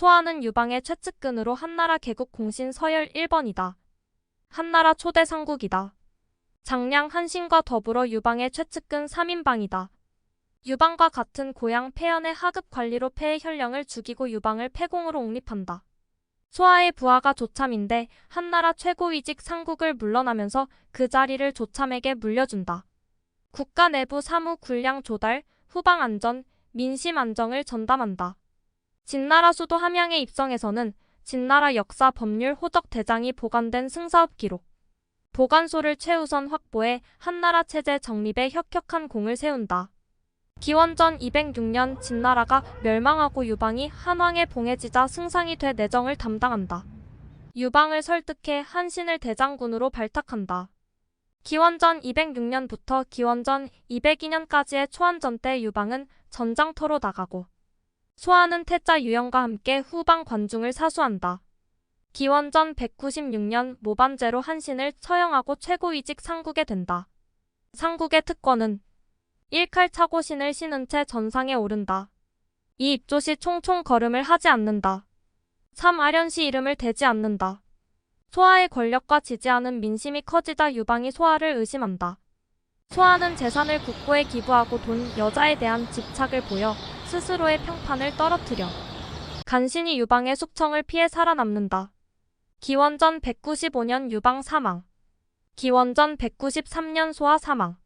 소아는 유방의 최측근으로 한나라 개국 공신 서열 1번이다. 한나라 초대 상국이다. 장량 한신과 더불어 유방의 최측근 3인방이다. 유방과 같은 고향 폐연의 하급 관리로 폐의 혈령을 죽이고 유방을 폐공으로 옹립한다. 소아의 부하가 조참인데 한나라 최고위직 상국을 물러나면서 그 자리를 조참에게 물려준다. 국가 내부 사무 군량 조달, 후방 안전, 민심 안정을 전담한다. 진나라 수도 함양의 입성에서는 진나라 역사 법률 호적 대장이 보관된 승사업 기록, 보관소를 최우선 확보해 한나라 체제 정립에 혁혁한 공을 세운다. 기원전 206년 진나라가 멸망하고 유방이 한왕의 봉해지자 승상이 돼 내정을 담당한다. 유방을 설득해 한신을 대장군으로 발탁한다. 기원전 206년부터 기원전 202년까지의 초안전 때 유방은 전장터로 나가고 소아는 태자 유영과 함께 후방 관중을 사수한다. 기원전 196년 모반제로 한신을 처형하고 최고위직 상국에 된다. 상국의 특권은 일칼 차고 신을 신은 채 전상에 오른다. 이 입조시 총총 걸음을 하지 않는다. 삼 아련시 이름을 대지 않는다. 소아의 권력과 지지하는 민심이 커지다 유방이 소아를 의심한다. 소아는 재산을 국고에 기부하고 돈, 여자에 대한 집착을 보여 스스로의 평판을 떨어뜨려 간신히 유방의 숙청을 피해 살아남는다. 기원전 195년 유방 사망. 기원전 193년 소아 사망.